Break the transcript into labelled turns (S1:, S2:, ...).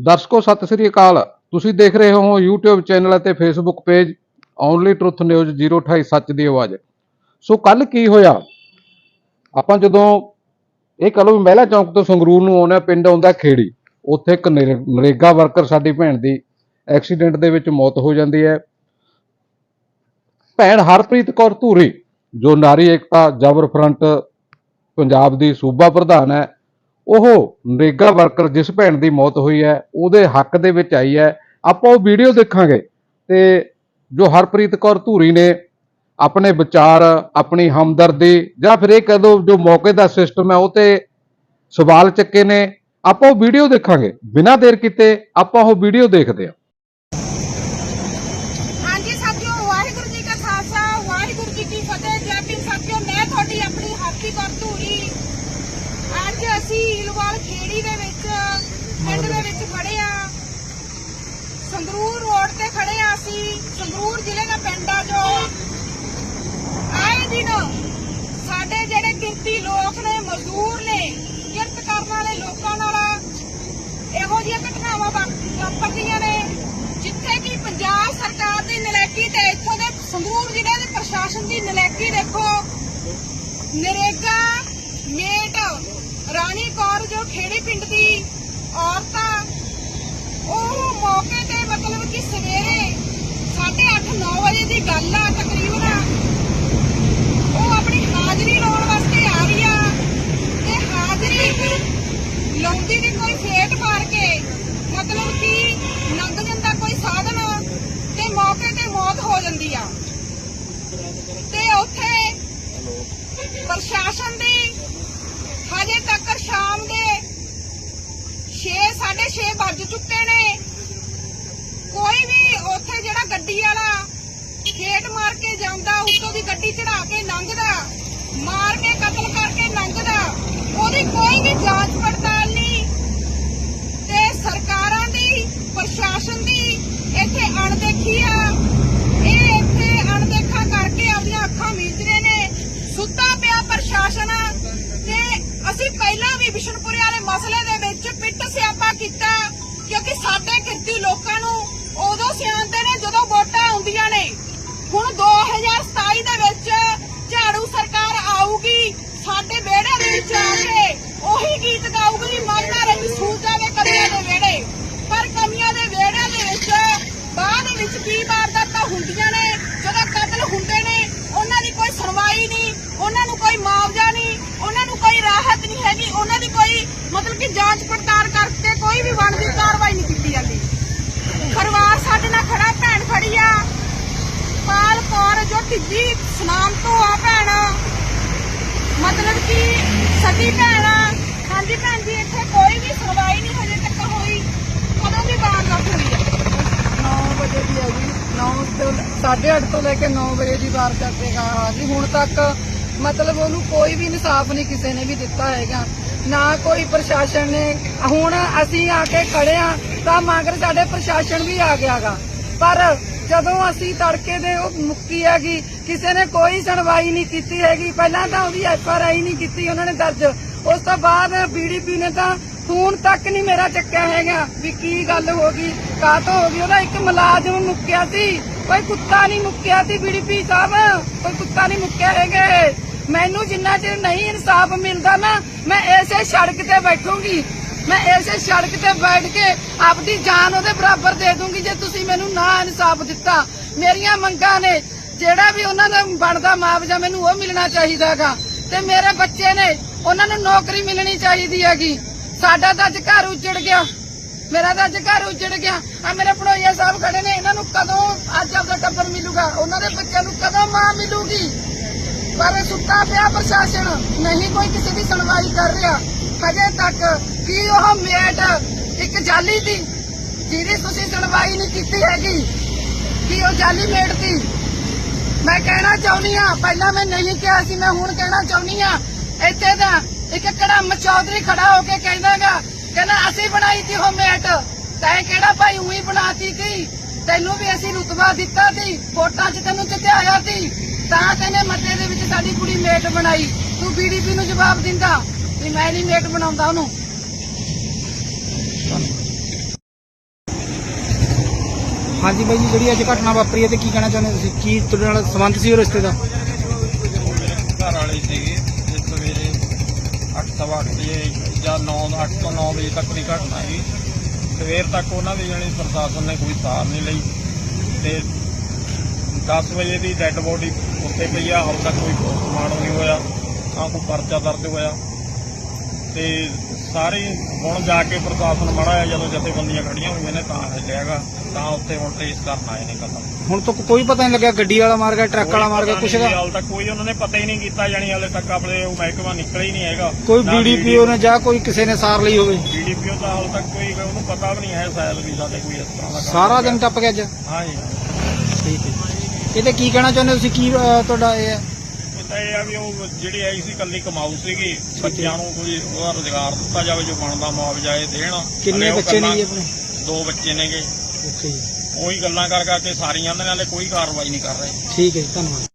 S1: ਦਰਸ਼ਕੋ, ਸਤਿ ਸ੍ਰੀ ਅਕਾਲ। ਤੁਸੀਂ ਦੇਖ ਰਹੇ ਹੋ YouTube ਚੈਨਲ ਅਤੇ Facebook page only truth news 028 ਸੱਚ ਦੀ ਆਵਾਜ਼। ਸੋ ਕੱਲ ਕੀ ਹੋਇਆ? ਆਪਾਂ ਜਦੋਂ ਇਹ ਕਹ ਲਓ ਵੀ ਮਹਿਲਾ ਚੌਂਕ ਤੋਂ ਸੰਗਰੂਰ ਨੂੰ ਆਉਣਾ ਪਿੰਡ ਆਉਂਦਾ ਖੇੜੀ, ਉੱਥੇ ਇੱਕ ਨਰੇ- ਨਰੇਗਾ ਵਰਕਰ ਸਾਡੀ ਭੈਣ ਦੀ ਐਕਸੀਡੈਂਟ ਦੇ ਵਿੱਚ ਮੌਤ ਹੋ ਜਾਂਦੀ ਹੈ। ਭੈਣ ਹਰਪ੍ਰੀਤ ਕੌਰ ਧੂਰੀ, ਜੋ ਨਾਰੀ ਏਕਤਾ ਜਬਰ ਫਰੰਟ ਪੰਜਾਬ ਦੀ ਸੂਬਾ ਪ੍ਰਧਾਨ ਹੈ ਉਹ ਨਰੇਗਾ ਵਰਕਰ ਜਿਸ ਭੈਣ ਦੀ ਮੌਤ ਹੋਈ ਹੈ, ਉਹਦੇ ਹੱਕ ਦੇ ਵਿੱਚ ਆਈ ਹੈ। ਆਪਾਂ ਉਹ ਵੀਡੀਓ ਦੇਖਾਂਗੇ ਤੇ ਜੋ ਹਰਪ੍ਰੀਤ ਕੌਰ ਧੂਰੀ ਨੇ ਆਪਣੇ ਵਿਚਾਰ, ਆਪਣੀ ਹਮਦਰਦੀ ਜਾਂ ਫਿਰ ਇਹ ਕਹਿ ਦਿਓ ਜੋ ਮੌਕੇ ਦਾ ਸਿਸਟਮ ਹੈ, ਉਹ ਤੇ ਸਵਾਲ ਚੱਕੇ ਨੇ। ਆਪਾਂ ਉਹ ਵੀਡੀਓ ਦੇਖਾਂਗੇ। ਬਿਨਾਂ ਦੇਰ ਕੀਤੇ ਆਪਾਂ ਉਹ ਵੀਡੀਓ ਦੇਖਦੇ ਹਾਂ
S2: ਹਾਂਜੀ ਸਾਥੀਓ ਵਾਹਿਗੁਰੂ ਜੀ ਕਾ ਖਾਲਸਾ ਵਾਹਿਗੁਰੂ ਜੀ ਕੀ ਫਤਿਹ ਜੈ ਭੀਮ ਸਾਥੀਓ ਮੈਂ ਤੁਹਾਡੀ ਆਪਣੀ ਹਾਪੀ ਕੌਰ ਧੂਰੀ ਅੱਜ ਅਸੀਂ ਖੇੜੀ ਦੇ ਵਿੱਚ ਪਿੰਡ ਦੇ ਵਿੱਚ ਖੜੇ ਆ ਸੰਗਰੂਰ ਰੋਡ ਤੇ ਖੜੇ ਆ ਅਸੀਂ। ਸੰਗਰੂਰ ਜ਼ਿਲ੍ਹੇ ਦਾ ਪਿੰਡ ਆ ਜੋ। ਆਏ ਦਿਨ ਸਾਡੇ ਜਿਹੜੇ ਗਿਣਤੀ ਲੋਕ ਨੇ ਮਜ਼ਦੂਰ ਨੇ ਕਿਰਤ ਕਰਨ ਵਾਲੇ ਲੋਕਾਂ ਨਾਲ ਇਹੋ ਜਿਹੀਆਂ ਘਟਨਾਵਾਂ ਵਾਪ- ਵਾਪਰਦੀਆਂ ਨੇ ਜਿੱਥੇ ਕਿ ਪੰਜਾਬ ਸਰਕਾਰ ਦੀ ਨਲਾਇਕੀ ਤੇ ਇੱਥੋਂ ਦੇ ਸੰਗਰੂਰ ਜ਼ਿਲ੍ਹੇ ਦੇ ਪ੍ਰਸ਼ਾਸਨ ਦੀ ਨਲਾਇਕੀ ਦੇਖੋ। ਨਰੇਗਾ ਮੇਟ ਰਾਣੀ ਕੌਰ ਜੋ ਖੇੜੀ ਪਿੰਡ ਦੀ ਔਰਤ ਉਹ ਮੌਕੇ ਤੇ ਮਤਲਬ ਕਿ ਸਵੇਰੇ 8:30 9 ਵਜੇ ਦੀ ਗੱਲ ਆ ਤਕਰੀਬਨ। ਉਹ ਆਪਣੀ ਹਾਜ਼ਰੀ ਲਾਉਣ ਵਾਸਤੇ ਆ ਰਹੀ ਆ ਤੇ ਹਾਜ਼ਰੀ ਲਾਉਂਦੀ ਦੀ ਕੋਈ ਫੇਟ ਮਾਰ ਕੇ ਮਤਲਬ ਕਿ ਲੰਘ ਜਾਂਦਾ ਕੋਈ ਸਾਧਨ ਤੇ ਮੌਕੇ ਤੇ ਮੌਤ ਹੋ ਜਾਂਦੀ ਆ। ਤੇ ਉੱਥੇ ਪ੍ਰਸ਼ਾਸਨ ਦੀ ਹਜੇ ਤੱਕ ਸ਼ਾਮ ਦੇ 6 6:30 ਵੱਜ ਚੁੱਕੇ ਨੇ। ਕੋਈ ਵੀ ਉੱਥੇ ਜਿਹੜਾ ਗੱਡੀ ਵਾਲਾ ਖੇਡ ਮਾਰ ਕੇ ਜਾਂਦਾ, ਉੱਤੋਂ ਦੀ ਗੱਡੀ ਚੜਾ ਕੇ ਲੰਘਦਾ ਮਾਰ ਕੇ ਕਤਲ ਕਰਕੇ ਲੰਘਦਾ, ਉਹਦੀ ਕੋਈ ਵੀ ਜਾਂਚ ਪੜਤਾਲ ਨਹੀਂ। ਤੇ ਸਰਕਾਰਾਂ ਦੀ, ਪ੍ਰਸ਼ਾਸਨ ਦੀ ਇੱਥੇ ਅਣਦੇਖੀ ਆ। ਇਹ ਇੱਥੇ ਅਣਦੇਖਾ ਕਰਕੇ ਆਪਣੀਆਂ ਅੱਖਾਂ ਮੀਚਦੇ ਨੇ। ਸੁੱਤਾ ਪਿਆ ਪ੍ਰਸ਼ਾਸਨ ਤੇ ਪਹਿਲਾਂ ਵੀ ਬਿਸ਼ਨਪੁਰੇ ਵਾਲੇ ਮਸਲੇ ਦੇ ਵਿੱਚ ਪਿੱਟ ਸਿਆਪਾ ਕੀਤਾ, ਕਿਉਂਕਿ ਸਾਡੇ ਕਿਰਤੀ ਲੋਕਾਂ ਨੂੰ ਉਦੋਂ ਸਿਆਣਦੇ ਨੇ ਜਦੋਂ ਵੋਟਾਂ ਆਉਂਦੀਆਂ ਨੇ। ਹੁਣ 2027 ਦੇ ਵਿੱਚ ਝਾੜੂ ਸਰਕਾਰ ਆਊਗੀ, ਸਾਡੇ ਵਿਹੜੇ ਦੇ ਵਿੱਚ ਆ ਕੇ ਉਹੀ ਗੀਤ ਗਾਊਗੀ ਮੰਨਦਾ ਰਹੀ ਸੂਝ ਜਾਵੇ ਕਮੀਆਂ ਦੇ ਵਿਹੜੇ। ਪਰ ਕਮੀਆਂ ਦੇ ਵਿਹੜਿਆਂ ਦੇ ਵਿੱਚ ਬਾਅਦ ਵਿੱਚ ਕੀ ਵਾਰਦਾਤਾਂ ਹੁੰਦੀਆਂ ਨੇ ਜਦੋਂ ਕਤਲ ਹੁੰਦੇ ਨੇ ਉਹਨਾਂ ਦੀ ਕੋਈ ਸੁਣਵਾਈ ਨਹੀਂ ਉਹਨਾਂ ਨੂੰ ਕੋਈ ਮੁਆਵਜ਼ਾ ਨਹੀਂ ਉਹਨਾਂ ਨੂੰ ਕੋਈ ਰਾਹਤ ਨਹੀਂ ਹੈਗੀ ਉਹਨਾਂ ਦੀ ਕੋਈ ਮਤਲਬ ਕਿ ਜਾਂਚ ਪੜਤਾਲ ਕਰਕੇ ਕੋਈ ਵੀ ਬਣਦੀ ਕਾਰਵਾਈ ਨਹੀਂ ਕੀਤੀ ਜਾਂਦੀ। ਪਰਿਵਾਰ ਸਾਡੇ ਨਾਲ ਖੜਾ, ਭੈਣ ਖੜੀ ਆ। ਪਾਲ ਕੌਰ ਜੋ ਢਿੱਡੀ ਸਨਾਮ ਤੋਂ ਆ ਭੈਣ। ਮਤਲਬ ਕਿ ਸਤੀ ਭੈਣ ਆ। ਹਾਂਜੀ ਭੈਣ ਜੀ, ਇੱਥੇ ਕੋਈ ਵੀ ਸੁਣਵਾਈ ਨਹੀਂ ਹਜੇ ਤੱਕ ਹੋਈ। ਕਦੋਂ ਦੀ ਵਾਰਦਾਤ ਹੋਈ ਆ?
S3: 9 ਵਜੇ ਦੀ ਹੈ ਜੀ। 9 ਤੋਂ 8:30 ਤੋਂ ਲੈ ਕੇ 9 ਵਜੇ ਦੀ ਵਾਰ ਚੱਕੇਗਾ ਹਾਂ ਜੀ। ਹੁਣ ਤੱਕ ਮਤਲਬ ਉਹਨੂੰ ਕੋਈ ਵੀ ਇਨਸਾਫ ਨਹੀਂ ਕਿਸੇ ਨੇ ਵੀ ਦਿੱਤਾ ਹੈਗਾ। ਨਾ ਕੋਈ ਪ੍ਰਸ਼ਾਸਨ ਨੇ, ਹੁਣ ਅਸੀਂ ਆ ਕੇ ਖੜੇ ਆ ਤਾਂ ਮਗਰ ਸਾਡੇ ਪ੍ਰਸ਼ਾਸਨ ਵੀ ਆ ਗਿਆਗਾ ਪਰ ਜਦੋਂ ਅਸੀਂ ਤੜਕੇ ਦੇ ਉਹ ਮੁੱਕੀ ਹੈਗੀ, ਕਿਸੇ ਨੇ ਕੋਈ ਸੁਣਵਾਈ ਨਹੀਂ ਕੀਤੀ ਹੈਗੀ। ਪਹਿਲਾਂ ਤਾਂ ਉਹਦੀ ਐਫ ਆਰ ਆਈ ਨਹੀਂ ਕੀਤੀ, ਉਹਨਾਂ ਨੇ ਦਰਜ। ਉਸ ਤੋਂ ਬਾਅਦ ਬੀਡੀਪੀ ਨੇ ਤਾਂ ਫੋਨ ਤੱਕ ਨਹੀਂ ਮੇਰਾ ਚੱਕਿਆ ਹੈਗਾ ਵੀ ਕੀ ਗੱਲ ਹੋ ਗਈ ਕਾਹਤੋਂ ਹੋ ਗਈ। ਉਹਦਾ ਇੱਕ ਮੁਲਾਜ਼ਮ ਮੁੱਕਿਆ ਸੀ, ਕੋਈ ਕੁੱਤਾ ਨਹੀਂ ਮੁੱਕਿਆ ਸੀ ਬੀਡੀਪੀ ਸਾਹਿਬ, ਕੋਈ ਕੁੱਤਾ ਨਹੀਂ ਮੁੱਕਿਆ ਹੈਗੇ। ਮੈਨੂੰ ਜਿੰਨਾ ਚਿਰ ਨਹੀਂ ਇਨਸਾਫ ਮਿਲਦਾ ਨਾ, ਮੈਂ ਇਸੇ ਸੜਕ ਤੇ ਬੈਠੂੰਗੀ। ਮੈਂ ਐਸੇ ਸੜਕ ਤੇ ਬੈਠ ਕੇ ਆਪਦੀ ਜਾਨ ਉਹਦੇ ਬਰਾਬਰ ਦੇ ਦੂੰਗੀ ਜੇ ਤੁਸੀਂ ਮੈਨੂੰ ਨਾ ਇਨਸਾਫ ਦਿੱਤਾ। ਮੇਰੀਆਂ ਮੰਗਾਂ ਨੇ, ਜਿਹੜਾ ਵੀ ਉਹਨਾਂ ਦਾ ਬਣਦਾ ਮੁਆਵਜ਼ਾ ਮੈਨੂੰ ਉਹ ਮਿਲਣਾ ਚਾਹੀਦਾਗਾ ਤੇ ਮੇਰੇ ਬੱਚੇ ਨੇ, ਉਹਨਾਂ ਨੂੰ ਨੌਕਰੀ ਮਿਲਣੀ ਚਾਹੀਦੀ ਹੈਗੀ। ਸਾਡਾ ਤਾਂ ਅੱਜ ਘਰ ਉੱਜੜ ਗਿਆ। ਮੇਰਾ ਤਾਂ ਅੱਜ ਘਰ ਉੱਜੜ ਗਿਆ। ਆ ਮੇਰੇ ਪੜੋਈਆ ਸਾਹਿਬ ਖੜੇ ਨੇ, ਇਹਨਾਂ ਨੂੰ ਕਦੋਂ ਅੱਜ ਆਪਦਾ ਟੱਬਰ ਮਿਲੂਗਾ? ਉਹਨਾਂ ਦੇ ਬੱਚਿਆਂ ਨੂੰ ਕਦੋਂ ਮਾਂ ਮਿਲੂਗੀ? ਪਰ ਸੁੱਤਾ ਪਿਆ ਪ੍ਰਸ਼ਾਸਨ। ਨਹੀਂ ਕੋਈ ਕਿਸੇ ਦੀ ਸੁਣਵਾਈ ਕਰ ਰਿਹਾ। ਹਜੇ ਤੱਕ ਕੀ ਉਹ ਮੇਟ ਇੱਕ ਜਾਲੀ ਦੀ, ਜਿਹਦੀ ਤੁਸੀਂ ਸੁਣਵਾਈ ਨਹੀਂ ਕੀਤੀ ਹੈਗੀ? ਕੀ ਉਹ ਜਾਲੀ ਮੇਟ ਦੀ? ਮੈਂ ਕਹਿਣਾ ਚਾਹੁੰਦੀ ਆ ਪਹਿਲਾਂ ਮੈਂ ਨਹੀਂ ਕਿਹਾ ਸੀ, ਮੈਂ ਹੁਣ ਕਹਿਣਾ ਚਾਹੁੰਦੀ ਆ ਇੱਥੇ ਦਾ ਇੱਕ ਕੜਮ ਚੌਧਰੀ ਖੜਾ ਹੋ ਕੇ ਕਹਿੰਦਾਗਾ, ਕਹਿੰਦਾ ਅਸੀਂ ਬਣਾਈ ਤੀ ਉਹ ਮੇਟ। ਤੈਂ ਕਿਹੜਾ ਭਾਈ ਉਹੀ ਬਣਾਤੀ ਸੀ ਤੈਨੂੰ ਵੀ ਅਸੀਂ ਰੁਤਬਾ ਦਿੱਤਾ ਸੀ ਵੋਟਾਂ 'ਚ ਤੈਨੂੰ ਜਿੱਤਿਆ ਸੀ ਤਾਂ ਤੈਨੇ ਮੱਤੇ ਦੇ ਵਿੱਚ ਸਾਡੀ ਕੁੜੀ ਮੇਟ ਬਣਾਈ। ਤੂੰ ਬੀਡੀਪੀ ਨੂੰ ਜਵਾਬ ਦਿੰਦਾ ਵੀ ਮੈਂ ਨਹੀਂ ਮੇਟ ਬਣਾਉਂਦਾ ਉਹਨੂੰ।
S4: ਹਾਂਜੀ ਬਾਈ ਜੀ ਜਿਹੜੀ ਅੱਜ ਘਟਨਾ ਵਾਪਰੀ ਹੈ ਤੇ ਕੀ ਕਹਿਣਾ ਚਾਹੁੰਦੇ ਤੁਸੀਂ? ਕੀ ਤੁਹਾਡੇ ਨਾਲ ਸੰਬੰਧ ਸੀ ਉਹ ਰਿਸ਼ਤੇ ਦਾ?
S5: ਘਰ ਵਾਲੇ ਸੀਗੇ। ਤੇ ਸਵੇਰੇ 8 ਸਵਾ ਅੱਠ ਵਜੇ ਜਾਂ 9 8 ਤੋਂ 9 ਵਜੇ ਤੱਕ ਦੀ ਘਟਨਾ ਸੀ। ਸਵੇਰ ਤੱਕ ਉਹਨਾਂ ਦੀ ਜਾਣੀ ਪ੍ਰਸ਼ਾਸਨ ਨੇ ਕੋਈ ਸਾਰ ਨਹੀਂ ਲਈ। ਤੇ 10 ਵਜੇ ਦੀ ਡੈੱਡ ਬੋਡੀ ਉੱਤੇ ਪਈ ਆ ਹਾਲ ਤੱਕ ਕੋਈ ਪੋਸਟਮਾਰਟਮ ਨਹੀਂ ਹੋਇਆ ਨਾ ਕੋਈ ਪਰਚਾ ਦਰਜ ਹੋਇਆ। ਤੇ ਸਾਰੇ ਹੁਣ ਜਾ ਕੇ ਪ੍ਰਸ਼ਾਸਨ ਮਾੜਾ ਆ ਜਦੋਂ ਜਥੇਬੰਦੀਆਂ ਖੜੀਆਂ ਹੋਈਆਂ ਨੇ ਤਾਂ ਹਿੱਲਿਆਗਾ ਤਾਂ ਉੱਥੇ ਹੁਣ ਟ੍ਰੇਸ ਕਰਨ ਆਏ ਨੇ ਕਦਮ
S4: ਹੁਣ ਤੱਕ ਕੋਈ ਪਤਾ ਨਹੀਂ ਲੱਗਿਆ ਗੱਡੀ ਵਾਲਾ ਮਾਰ ਗਿਆ ਟਰੱਕ ਵਾਲਾ ਮਾਰ ਗਿਆ ਕੁਛ ਦਾ
S5: ਹਾਲ ਤੱਕ ਕੋਈ ਉਹਨਾਂ ਨੇ ਪਤਾ ਹੀ ਨਹੀਂ ਕੀਤਾ ਜਾਣੀ ਹਾਲੇ ਤੱਕ ਆਪਣੇ ਉਹ ਮਹਿਕਮਾ ਨਿਕਲ ਹੀ ਨਹੀਂ ਹੈਗਾ
S4: ਕੋਈ ਬੀਡੀਪੀਓ ਨੇ ਜਾਂ ਕੋਈ ਕਿਸੇ ਨੇ ਸਾਰ ਲਈ ਹੋਵੇ।
S5: ਬੀਡੀਪੀਓ ਦਾ ਹਾਲ ਤੱਕ ਕੋਈ ਉਹਨੂੰ ਪਤਾ ਵੀ ਨਹੀਂ ਹੈ ਸ਼ਾਇਦ ਵੀ ਸਾਡੇ ਕੋਈ ਇਸ ਤਰ੍ਹਾਂ ਦਾ
S4: ਸਾਰਾ ਦਿਨ ਟੱਪ ਗਿਆ ਅੱਜ।
S5: ਹਾਂ ਜੀ
S4: ਠੀਕ ਹੈ। ਇਹ ਤੇ ਕੀ ਕਹਿਣਾ ਚਾਹੁੰਦੇ ਹੋ ਤੁਸੀਂ? ਕੀ ਅਹ, ਤੁਹਾਡਾ ਇਹ ਹੈ?
S5: ਇਹ ਤਾਂ ਇਹ ਆ ਵੀ ਉਹ ਜਿਹੜੀ ਆਈ ਸੀ ਕੱਲੀ ਕਮਾਊ ਸੀਗੀ। ਬੱਚਿਆਂ ਨੂੰ ਕੋਈ ਉਹਦਾ ਰੋਜ਼ਗਾਰ ਦਿੱਤਾ ਜਾਵੇ ਜੋ ਬਣਦਾ ਮੁਆਵਜ਼ਾ ਇਹ ਦੇਣ।
S4: ਕਿੰਨੇ
S5: ਹਲੇ ਉਹ
S4: ਬੱਚੇ ਨੇ ਜੀ
S5: ਗੱਲਾਂ-
S4: ਆਪਣੇ?
S5: ਦੋ ਬੱਚੇ ਨੇਗੇ।
S4: ਓਕੇ ਜੀ।
S5: ਉਹੀ ਗੱਲਾਂ ਕਰ ਕਰਕੇ ਸਾਰੀਆਂ ਦੇ ਨਾਲੇ ਕੋਈ ਕਾਰਵਾਈ ਨਹੀਂ ਕਰ ਰਹੇ।
S4: ਠੀਕ ਹੈ ਜੀ ਧੰਨਵਾਦ।